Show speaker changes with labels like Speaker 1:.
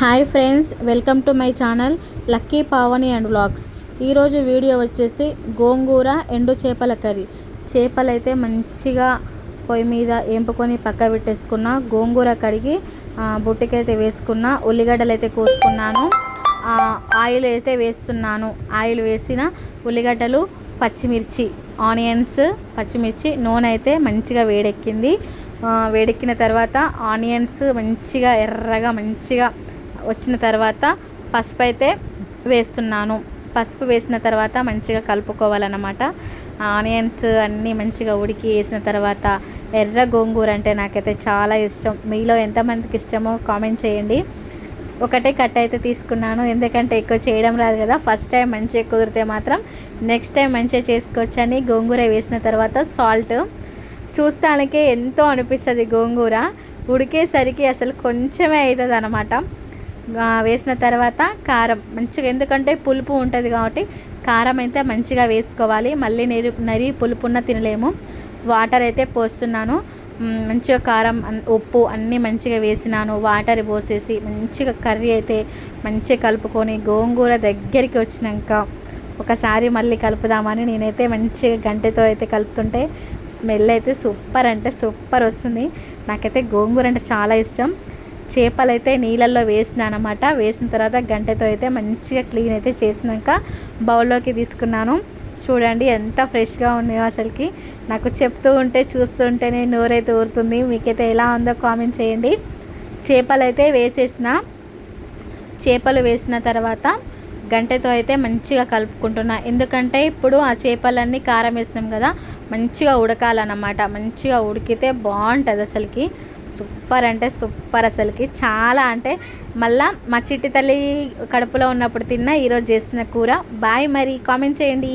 Speaker 1: Hi friends welcome to my channel Lucky Pavani and vlogs. ఈరోజు video వచ్చేసి గోంగూర ఎండు చేపల కర్రీ. చేపలు అయితే మంచిగా పొయ్యి మీద ఏంపుకొని పక్క పెట్టేసుకున్న గోంగూర కడిగి బుట్టకైతే వేసుకున్న ఉల్లిగడ్డలు అయితే కోసుకున్నాను ఆయిల్ అయితే వేస్తున్నాను. ఆయిల్ వేసిన ఉల్లిగడ్డలు పచ్చిమిర్చి ఆనియన్స్ పచ్చిమిర్చి నూనె అయితే మంచిగా వేడెక్కింది. వేడెక్కిన తర్వాత ఆనియన్స్ మంచిగా ఎర్రగా మంచిగా వచ్చిన తర్వాత పసుపు అయితే వేస్తున్నాను. పసుపు వేసిన తర్వాత మంచిగా కలుపుకోవాలన్నమాట. ఆనియన్స్ అన్నీ మంచిగా ఉడికి వేసిన తర్వాత ఎర్ర గోంగూర అంటే నాకైతే చాలా ఇష్టం. మీలో ఎంతమందికి ఇష్టమో కామెంట్ చేయండి. ఒకటే కట్ అయితే తీసుకున్నాను. ఎందుకంటే ఎక్కువ చేయడం రాదు కదా. ఫస్ట్ టైం మంచిగా కుదిరితే మాత్రం నెక్స్ట్ టైం మంచిగా చేసుకోవచ్చని గోంగూర వేసిన తర్వాత సాల్ట్. చూస్తానికే ఎంతో అనిపిస్తుంది గోంగూర. ఉడికేసరికి అసలు కొంచెమే అవుతుంది అనమాట వేసిన తర్వాత కారం మంచిగా ఎందుకంటే పులుపు ఉంటుంది కాబట్టి కారం అయితే మంచిగా వేసుకోవాలి. మళ్ళీ నెరి నరి పులుపున్న తినలేము. వాటర్ అయితే పోస్తున్నాను. మంచిగా కారం ఉప్పు అన్నీ మంచిగా వేసినాను. వాటర్ పోసేసి మంచిగా కర్రీ అయితే మంచిగా కలుపుకొని గోంగూర దగ్గరికి వచ్చినాక ఒకసారి మళ్ళీ కలుపుదామని నేనైతే మంచిగా గంటెతో అయితే కలుపుతుంటే స్మెల్ అయితే సూపర్ అంటే సూపర్ వస్తుంది. నాకైతే గోంగూర అంటే చాలా ఇష్టం. చేపలు అయితే నీళ్ళల్లో వేసిన అనమాట వేసిన తర్వాత గంటతో అయితే మంచిగా క్లీన్ అయితే చేసినాక బౌల్లోకి తీసుకున్నాను. చూడండి ఎంత ఫ్రెష్గా ఉన్నాయో అసలుకి. నాకు చెప్తూ ఉంటే చూస్తూ ఉంటేనే నోరైతే ఊరుతుంది. మీకైతే ఎలా ఉందో కామెంట్ చేయండి. చేపలు అయితే వేసేసిన. చేపలు వేసిన తర్వాత గంటెతో అయితే మంచిగా కలుపుకుంటున్నా. ఎందుకంటే ఇప్పుడు ఆ చేపలన్నీ కారం వేసినాం కదా మంచిగా ఉడకాలన్నమాట. మంచిగా ఉడికితే బాగుంటుంది అసలుకి. సూపర్ అంటే సూపర్ అసలుకి. చాలా అంటే మళ్ళా మా చిట్టి తల్లి కడుపులో ఉన్నప్పుడు తిన్నా ఈరోజు చేసిన కూర. బాయ్ మరి కామెంట్ చేయండి.